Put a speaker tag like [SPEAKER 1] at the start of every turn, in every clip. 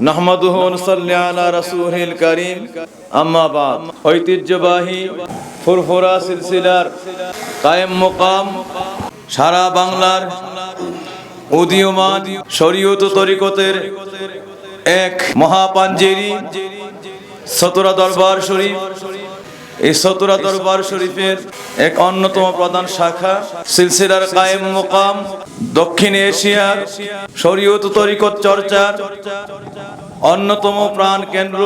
[SPEAKER 1] নাহমাদুহু নুসাল্লি আলা রাসূলিল কারীম। আম্মা বাদ। ঐতিহ্যবাহী ফুরফুরা সিলসিলার কায়েম মুকাম সারা বাংলার উদীয়মান শরীয়ত তরিকতের এক মহাপাঞ্জেরি সতরা দরবার শরীফ। এই সতরা দরবার শরীফের এক অন্যতম প্রধান শাখা সিলসিলার কায়েম মোকাম দক্ষিণ এশিয়ার শরীয়ত তরিকত চর্চার অন্যতম প্রাণ কেন্দ্র,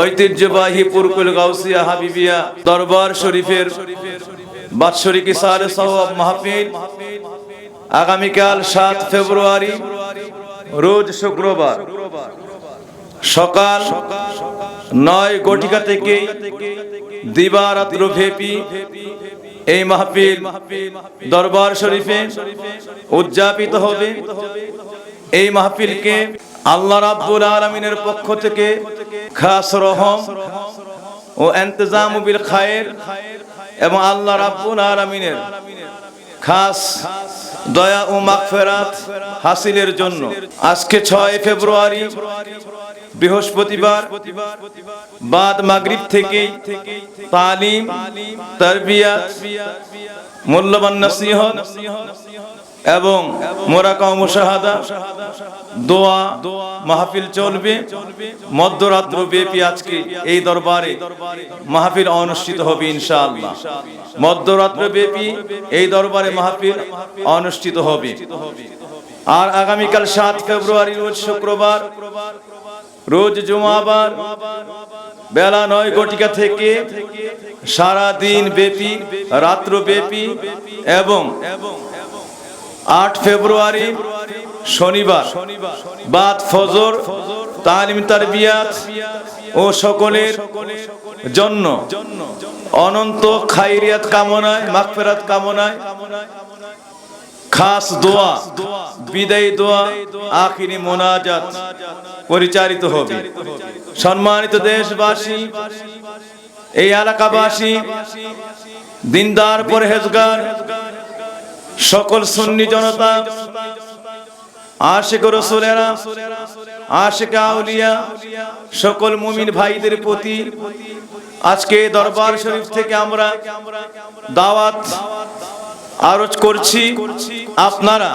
[SPEAKER 1] ঐতিহ্যবাহী পুরকুল গাউসিয়া হাবিবিয়া দরবার শরীফের বাৎসরিক মাহফিল আগামীকাল সাত ফেব্রুয়ারি, রোজ শুক্রবার। সকাল নয় গটিকা থেকে দিবারাত্র ভেপি এই মাহফিল দরবার শরীফে উদযাপিত হবে। এই মাহফিলকে আল্লাহ রাব্বুল আলমিনের পক্ষ থেকে খাস রহম ও এন্তজাম বিল খায়ের এবং আল্লাহ রাব্বুল আলমিনের খাস দয়া ও মাগফেরাত হাসিলের জন্য। আজকে ছয় ফেব্রুয়ারি বৃহস্পতিবার, বাদ মাগরিব থেকে তালিম তারবিয়াত মূল্যবান নসিহত এবং মোরাকা মুশাহাদা দোয়া, মাহফিল চলবে। মধ্যরাত্র ব্যাপী আজকে এই দরবারে মাহফিল অনুষ্ঠিত হবে ইনশাআল্লাহ। মধ্যরাত্র ব্যাপী এই দরবারে মাহফিল অনুষ্ঠিত হবে। আর আগামীকাল সাত ফেব্রুয়ারি রোজ শুক্রবার রোজ জুমাবার বেলা নয় গটিকা থেকে সারা দিন ব্যাপী রাত্র ব্যাপী এবং আট ফেব্রুয়ারি শনিবার, বাদ ফজর, তালিম তারবিয়াত ও সকলের জন্য অনন্ত খাইরিয়াত কামনায়, মাগফিরাত কামনায় খাস দোয়া, বিদায়ী দোয়া, আখিরি মোনাজাত পরিচালিত হবে। সম্মানিত দেশবাসী, এই এলাকাবাসী, দিনদার, পরহেজগার, সকল সুন্নি জনতা, আশেক রসুলেরা, আশেক আউলিয়া, সকল মুমিন ভাইদের প্রতি আজকে দরবার শরীফ থেকে আমরা দাওয়াত আরজ করছি। আপনারা,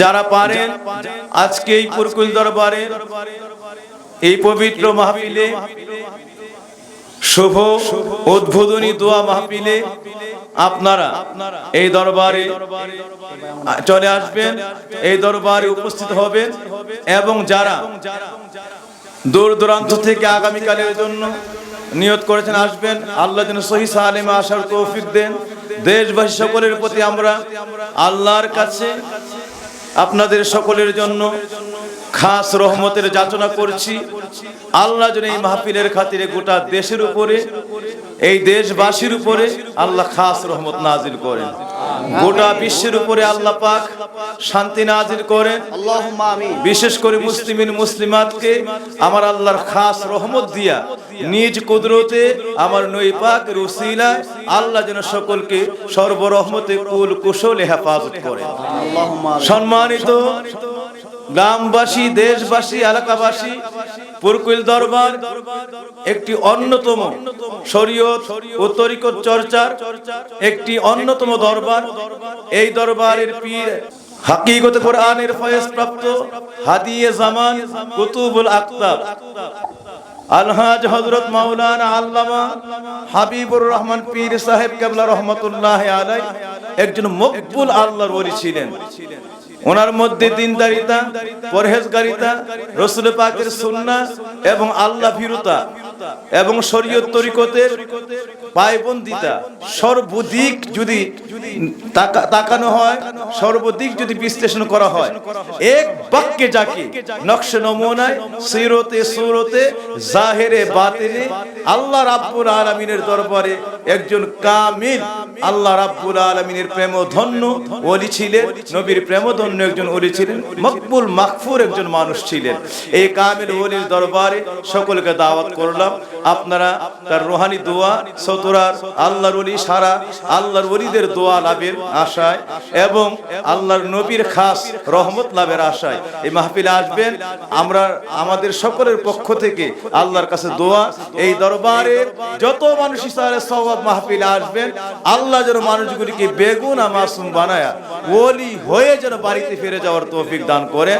[SPEAKER 1] যারা পারেন, আজকে এই পুরকুল দরবারে, এই পবিত্র মাহফিলে, শুভ উদ্বোধনী দোয়া মাহফিলে আপনারা এই দরবারে চলে আসবেন, এই দরবারে উপস্থিত হবেন এবং যারা দূর দূরান্ত থেকে আগামীকালের জন্য নিয়ত করেছেন, আসবেন, আল্লাহ যেন সহি আসার তৌফিক দেন। দেশবাসী সকলের প্রতি আমরা আল্লাহর কাছে আপনাদের সকলের জন্য খাস রহমতের যাচনা করছি। আল্লাহ যেন এই মাহফিলের খাতিরে গোটা দেশের উপরে, এই দেশবাসীর উপরে আল্লাহ খাস রহমত নাজিল করেন। গোটা বিশ্বের উপরে আল্লাহ পাক শান্তি নাজিল করেন। বিশেষ করে মুসলিমিন, মুসলিমাতকে আমার আল্লাহর খাস রহমত দিয়া নিজ কুদরতে, আমার নই পাক রুসিলা আল্লাহ যেন সকলকে সর্বরহমতে কুল কুশলে হেফাজত করেন। সম্মানিত গ্রামবাসী, দেশবাসী, এলাকাবাসী পুরকুল দরবার একটি অন্যতম শরীয়ত ও তরিকত চর্চার একটি অন্যতম দরবার। এই দরবারের পীর হাকিগত কোরআনের ফয়েজ প্রাপ্ত হাদিয়ে জামান কুতুবুল আক্তাব। আলহাজ হজরত মাওলানা আল্লামা হাবিবুর রহমান পীর সাহেব কেবলা রহমতুল্লাহ আলাই একজন মকবুল আল্লাহর ওলি ছিলেন। ওনার মধ্যে দিনদারিতা পরহেজগারিতা রসুল পাকের সুন্না এবং আল্লাহ ভীরুতা। এবং শরীয়ত তরিকতের পায়বন্দিতা। সর্বদিক যদি তাকানো হয় সর্বদিক যদি বিশ্লেষণ করা হয় এক বাক্যে যাকে নকশ নমুনায় সিরতে সুরতে জাহেরে বাতিনে আল্লাহ রাব্বুল আলামিনের দরবারে একজন কামিল আল্লাহ রাব্বুল আলামিনের প্রেম ধন্য ওলি ছিলেন নবীর প্রেম ধন্য একজন ওলি ছিলেন মকবুল মাকফুর একজন মানুষ ছিলেন। এই কামিল ওলির দরবারে সকলকে দাওয়াত করলাম। করলাম আপনারা তার রোহানি দোয়া, সতুরার আল্লাহর ওলি সারা, আল্লাহর ওলিদের দোয়া লাভের আশায় এবং আল্লাহর নবীর খাস রহমত লাভের আশায় এই মাহফিলে আসবেন। আমরা আমাদের সকলের পক্ষ থেকে আল্লাহর কাছে দোয়া, এই দরবারে যত মানুষ ইসলামের সওয়াব মাহফিলে আসবেন, আল্লাহ যেন মানুষগুলিকে বেগুন মাসুম বানায়া ওলি হয়ে যেন বাড়িতে ফিরে যাওয়ার তৌফিক দান করে।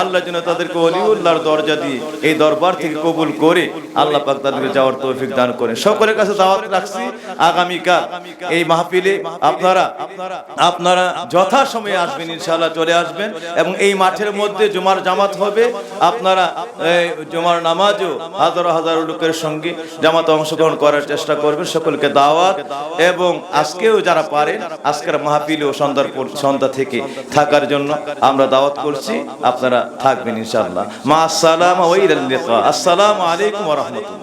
[SPEAKER 1] আল্লাহ যেন তাদেরকে অলিউল্লাহর দরজা দিয়ে এই দরবার থেকে কবুল করে আল্লাহ পাক তাদেরকে যাওয়ার তৌফিক দান করেন। সকলের কাছে দাওয়াত রাখছি আগামীকাল এই মাহফিলে। আপনারা আপনারা যথা সময়ে আসবেন, ইনশাআল্লাহ চলে আসবেন এবং এই মাঠের মধ্যে জুমার জামাত হবে। আপনারা জুমার নামাজও হাজারো হাজারো লোকের সঙ্গে জামাতে অংশগ্রহণ করার চেষ্টা করবেন, সকলকে দাওয়াত। এবং আজকেও যারা পারেন, আজকের মাহফিল ও সন্ধ্যার সন্ধ্যা থেকে থাকার জন্য আমরা দাওয়াত করছি। আপনারা থাকবেন, ইনশাআল্লাহ। মা আসসালাম আসসালামু আলাইকুম ওয়া রাহমাতুল্লাহ।